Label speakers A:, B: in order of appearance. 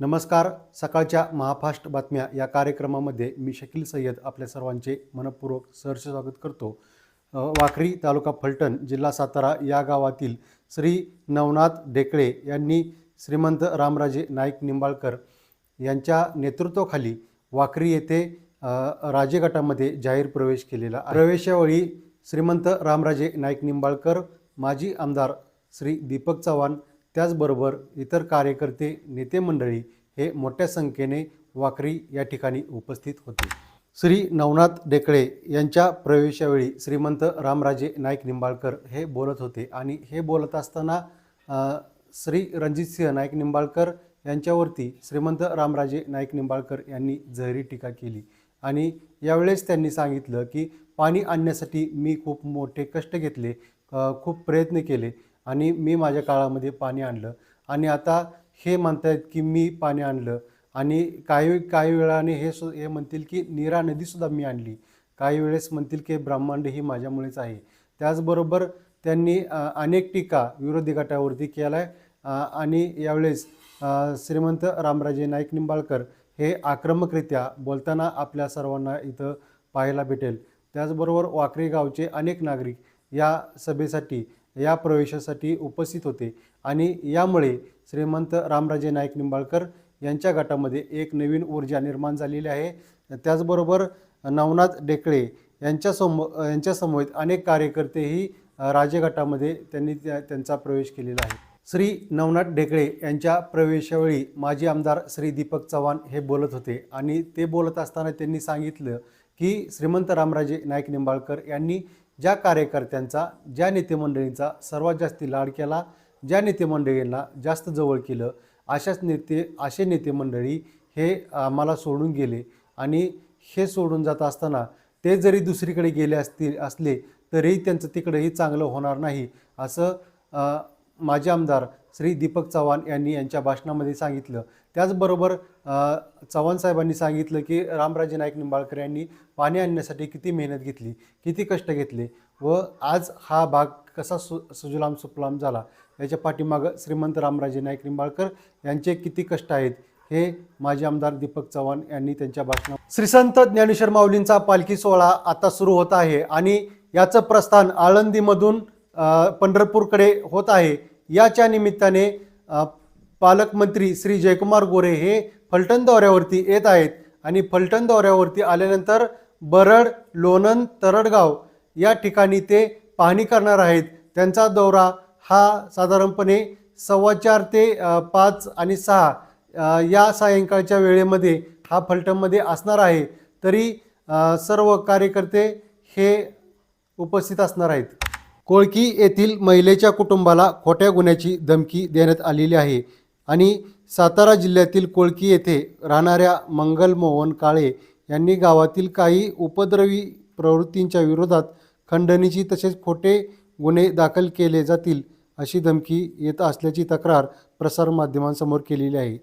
A: नमस्कार. सकाळच्या महाफास्ट बातम्या या कार्यक्रमामध्ये मी शकील सय्यद आपल्या सर्वांचे मनपूर्वक सहर्ष स्वागत करतो. वाखरी तालुका फलटण जिल्हा सातारा या गावातील श्री नवनाथ डेकळे यांनी श्रीमंत रामराजे नाईक निंबाळकर यांच्या नेतृत्वाखाली वाखरी येथे राजे गटामध्ये जाहीर प्रवेश केलेला प्रवेशावेळी श्रीमंत रामराजे नाईक निंबाळकर माजी आमदार श्री दीपक चव्हाण त्याचबरोबर इतर कार्यकर्ते नेते मंडळी हे मोठ्या संख्येने वाकरी या ठिकाणी उपस्थित होते. श्री नवनाथ डेकळे यांच्या प्रवेशावेळी श्रीमंत रामराजे नाईक निंबाळकर हे बोलत होते आणि हे बोलत असताना श्री रणजितसिंह नाईक निंबाळकर यांच्यावरती श्रीमंत रामराजे नाईक निंबाळकर यांनी जहरी टीका केली आणि यावेळेस त्यांनी सांगितलं की पाणी आणण्यासाठी मी खूप मोठे कष्ट घेतले खूप प्रयत्न केले आणि मी माझ्या काळामध्ये पाणी आणलं. आणि आता हे म्हणतायत की मी पाणी आणलं. आणि काही काही वेळाने हे सु हे म्हणतील की नीरा नदीसुद्धा मी आणली. काही वेळेस म्हणतील की ब्रह्मांड ही माझ्यामुळेच आहे. त्याचबरोबर त्यांनी अनेक टीका विरोधी गटावरती केला आहे आणि यावेळेस श्रीमंत रामराजे नाईक निंबाळकर हे आक्रमकरित्या बोलताना आपल्या सर्वांना इथं पाहायला भेटेल. त्याचबरोबर वाकरी गावचे अनेक नागरिक या सभेसाठी या प्रवेशासाठी उपस्थित होते. आणि यामुळे श्रीमंत रामराजे नाईक निंबाळकर यांच्या गटामध्ये एक नवीन ऊर्जा निर्माण झालेली आहे. त्याचबरोबर नवनाथ डेकळे यांच्यासमो यांच्यासमवेत अनेक कार्यकर्तेही राजे गटामध्ये त्यांनी त्या त्यांचा प्रवेश केलेला आहे. श्री नवनाथ डेकळे यांच्या प्रवेशावेळी माजी आमदार श्री दीपक चव्हाण हे बोलत होते आणि ते बोलत असताना त्यांनी सांगितलं की श्रीमंत रामराजे नाईक निंबाळकर यांनी ज्या कार्यकर्त्यांचा ज्या नेतेमंडळींचा सर्वात जास्ती लाड केला ज्या नेतेमंडळींना जास्त जवळ केलं अशाच नेते असे नेतेमंडळी हे आम्हाला सोडून गेले. आणि हे सोडून जात असताना ते जरी दुसरीकडे गेले असतील असले तरीही त्यांचं तिकडेही चांगलं होणार नाही असं माझे माजी आमदार श्री दीपक चव्हाण यांनी यांच्या भाषणामध्ये सांगितलं. त्याचबरोबर चव्हाण साहेबांनी सांगितलं की रामराजे नाईक निंबाळकर यांनी पाणी आणण्यासाठी किती मेहनत घेतली किती कष्ट घेतले व आज हा भाग कसा सु सुजलाम सुफलाम झाला याच्या पाठीमागं श्रीमंत रामराजे नाईक निंबाळकर यांचे किती कष्ट आहेत हे माजी आमदार दीपक चव्हाण यांनी त्यांच्या भाषणात श्री संत ज्ञानेश्वर माऊलींचा पालखी सोहळा आता सुरू होत आहे आणि याचं प्रस्थान आळंदीमधून पंढरपूरकडे होत आहे. याच्या निमित्ताने पालकमंत्री श्री जयकुमार गोरे हे फलटण दौऱ्यावरती येत आहेत आणि फलटण दौऱ्यावरती आल्यानंतर बरड लोणंद तरडगाव या ठिकाणी ते पाहणी करणार आहेत. त्यांचा दौरा हा साधारणपणे सव्वा चार ते पाच आणि सहा या सायंकाळच्या वेळेमध्ये हा फलटणमध्ये असणार आहे. तरी सर्व कार्यकर्ते हे उपस्थित असणार आहेत. कोळकी येथील महिलेच्या कुटुंबाला खोट्या गुन्ह्याची धमकी देण्यात आलेली आहे. आणि सातारा जिल्ह्यातील कोळकी येथे राहणाऱ्या मंगल मोहन काळे यांनी गावातील काही उपद्रवी प्रवृत्तींच्या विरोधात खंडणीची तसेच खोटे गुन्हे दाखल केले जातील अशी धमकी येत असल्याची तक्रार प्रसारमाध्यमांसमोर केलेली आहे.